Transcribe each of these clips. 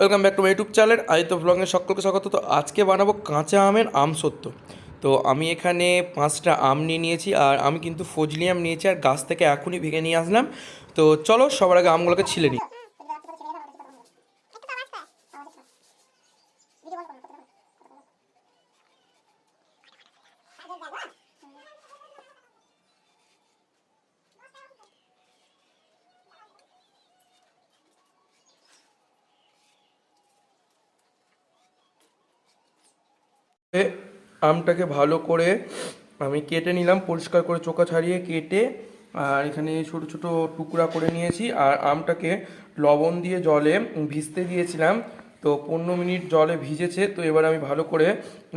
Welcome back to my YouTube channel তো ব্লগে সকলকে স্বাগত। তো আজকে বানাবো কাঁচা আমের আম সত্য। তো আমি এখানে পাঁচটা আম নিয়ে নিয়েছি আর আমি কিন্তু ফজলি আম নিয়েছি আর গাছ থেকে এখনই ভেঙে নিয়ে আসলাম। তো চলো সবার আগে আমগুলোকে ছিলে নিই। আমটাকে ভালো করে আমি কেটে নিলাম, পরিষ্কার করে চোখা ছাড়িয়ে কেটে, আর এখানে ছোট ছোট টুকরা করে নিয়েছি। আর আমটাকে লবণ দিয়ে জলে ভিজতে দিয়েছিলাম, তো পনেরো মিনিট জলে ভিজেছে, তো এবার আমি ভালো করে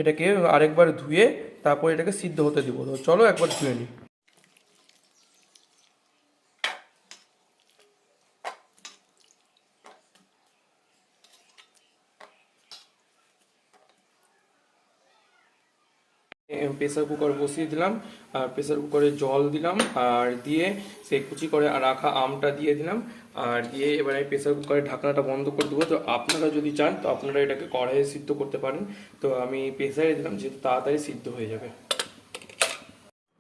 এটাকে আরেকবার ধুয়ে তারপর এটাকে সিদ্ধ হতে দেবো। তো চলো একবার ধুয়ে নিই। প্রেসার কুকার বসিয়ে দিলাম, আর প্রেসার কুকারে জল দিলাম, আর দিয়ে সেই কুচি করে রাখা আমটা দিয়ে দিলাম, আর দিয়ে এবার আমি প্রেসার কুকারের ঢাকনাটা বন্ধ করে দেবো। তো আপনারা যদি চান, তো আপনারা এটাকে কড়াইয়ে সিদ্ধ করতে পারেন। তো আমি প্রেসারে দিলাম, যেহেতু তাড়াতাড়ি সিদ্ধ হয়ে যাবে।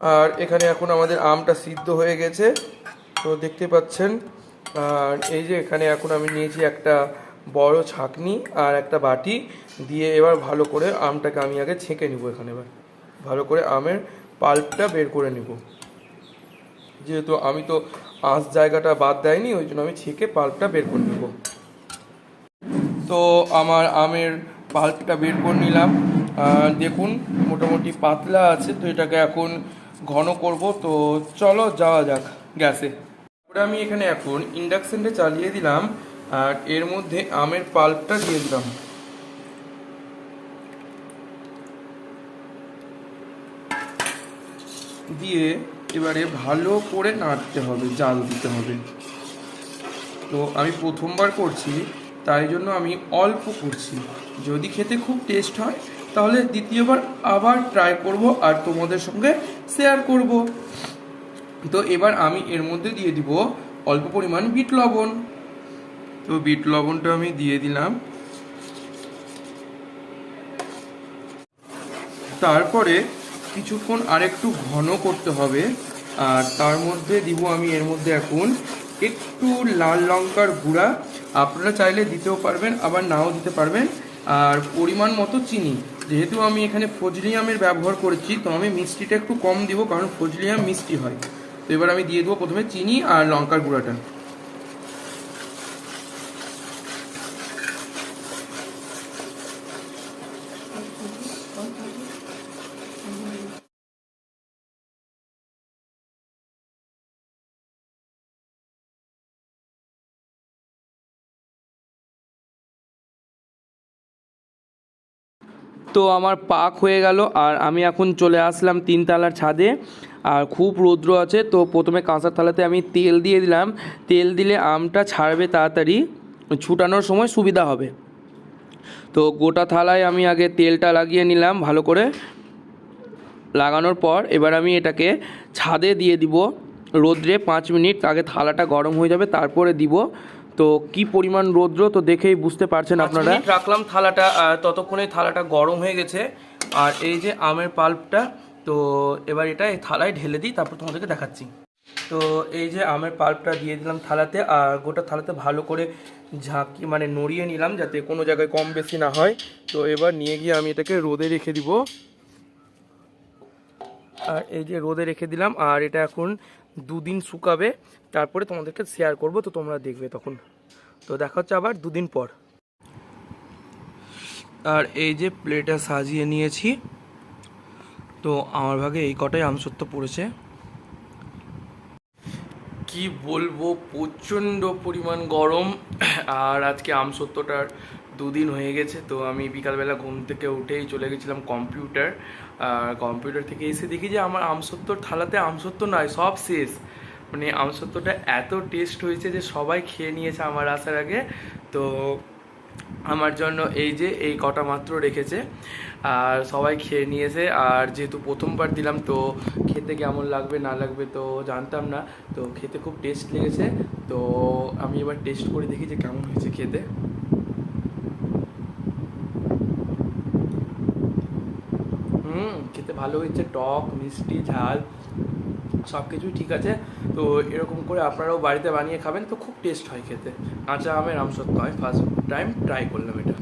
আর এখানে এখন আমাদের আমটা সিদ্ধ হয়ে গেছে। তো দেখতে পাচ্ছেন, আর এই যে এখানে এখন আমি নিয়েছি একটা বড় ছাকনি আর একটা বাটি। দিয়ে এবার ভালো করে আমটাকে আমি আগে ছেঁকে নিব এখানে এবার। ভালো করে আমের পাল্পটা বের করে নিব। যেহেতু আমি তো আঁশ জায়গাটা বাদ দেয়নি, ওই জন্য আমি ছেঁকে পাল্পটা বের করে নিব। তো আমার আমের পাল্পটা বের করে নিলাম। দেখুন, মোটামুটি পাতলা আছে, তো এটাকে এখন ঘন করব। তো চলো যাওয়া যাক গ্যাসে। ওটা আমি এখানে এখন ইন্ডাকশানটা চালিয়ে দিলাম, আর এর মধ্যে আমের পাল্পটা দিয়ে দিলাম। দিয়ে এবারে ভালো করে নাড়তে হবে, জাল দিতে হবে। তো আমি প্রথমবার করছি, তাই জন্য আমি অল্প করছি। যদি খেতে খুব টেস্ট হয়, তাহলে দ্বিতীয়বার আবার ট্রাই করব আর তোমাদের সঙ্গে শেয়ার করব। তো এবার আমি এর মধ্যে দিয়ে দিব অল্প পরিমাণ বিট লবণ। তো বিট লবণটা আমি দিয়ে দিলাম। তারপরে কিছুক্ষণ আরেকটু ঘন করতে হবে। আর তার মধ্যে দিব আমি এর মধ্যে এখন একটু লাল লঙ্কার গুঁড়া। আপনারা চাইলে দিতেও পারবেন, আবার নাও দিতে পারবেন। আর পরিমাণ মতো চিনি। যেহেতু আমি এখানে ফজলি আমের ব্যবহার করেছি, তো আমি মিষ্টিটা একটু কম দিব, কারণ ফজলি আম মিষ্টি হয়। তো এবার আমি দিয়ে দেবো প্রথমে চিনি আর লঙ্কার গুঁড়াটা। তো আমার পাক হয়ে গেল আর আমি এখন চলে আসলাম তিনতলার ছাদে আর খুব রৌদ্র আছে। তো প্রথমে কাঁসার থালাতে আমি তেল দিয়ে দিলাম। তেল দিলে আমটা ছাড়বে তাড়াতাড়ি। ছুটানোর সময় সুবিধা হবে। তো গোটা থালায় আমি আগে তেলটা লাগিয়ে নিলাম ভালো করে। লাগানোর পর এবার আমি এটাকে ছাদে দিয়ে দিব। রোদ্রে পাঁচ মিনিট, আগে থালাটা গরম হয়ে যাবে, তারপরে দিব। তো কি পরিমাণ রৌদ্র? তো দেখেই বুঝতে পারছেন আপনারা। রাখলাম থালাটা ততক্ষণে থালাটা গরম হয়ে গেছে। আর এই যে আমের পাল্পটা তো এবার এটা এই থালায় ঢেলে দিই তারপর তোমাদেরকে দেখাচ্ছি। তো এই যে আমের পাল্পটা দিয়ে দিলাম থালাতে আর গোটা থালাতে ভালো করে ঝাঁকি মানে নড়িয়ে নিলাম যাতে কোনো জায়গায় কম বেশি না হয়। তো এবার নিয়ে গিয়ে আমি এটাকে রোদে রেখে দিব। আর এই যে রোদে রেখে দিলাম আর এটা এখন দুদিন শুকাবে। তারপরে তোমাদেরকে শেয়ার করব, তো তোমরা দেখবে তখন। তো দেখা হচ্ছে আবার দুদিন পর। আর এই যে প্লেটটা সাজিয়ে নিয়েছি, তো আমার ভাগে এই কটাই আমসত্ব পড়েছে। কি বলব, প্রচণ্ড পরিমাণ গরম। আর আজকে আমসত্বটার দুদিন হয়ে গেছে, তো আমি বিকালবেলা ঘুম থেকে উঠেই চলে গেছিলাম কম্পিউটার। আর কম্পিউটার থেকে এসে দেখি যে আমার আমসত্বর থালাতে আমসত্ব নয়, সব শেষ। মানে আমসত্বটা এত টেস্ট হয়েছে যে সবাই খেয়ে নিয়েছে আমার আসার আগে। তো আমার জন্য এই যে এই কটা মাত্র রেখেছে, আর সবাই খেয়ে নিয়েছে। আর যেহেতু প্রথমবার দিলাম, তো খেতে কেমন লাগবে, না লাগবে তো জানতাম না। তো খেতে খুব টেস্ট লেগেছে। তো আমি এবার টেস্ট করে দেখি যে কেমন হয়েছে খেতে। খেতে ভালো হয়েছে, টক, মিষ্টি, ঝাল সব কিছুই ঠিক আছে। তো এরকম করে আপনারাও বাড়িতে বানিয়ে খাবেন, তো খুব টেস্ট হয় খেতে। কাঁচা আমের আমসত্ত্ব হয় ফার্স্ট টাইম ট্রাই করলাম এটা।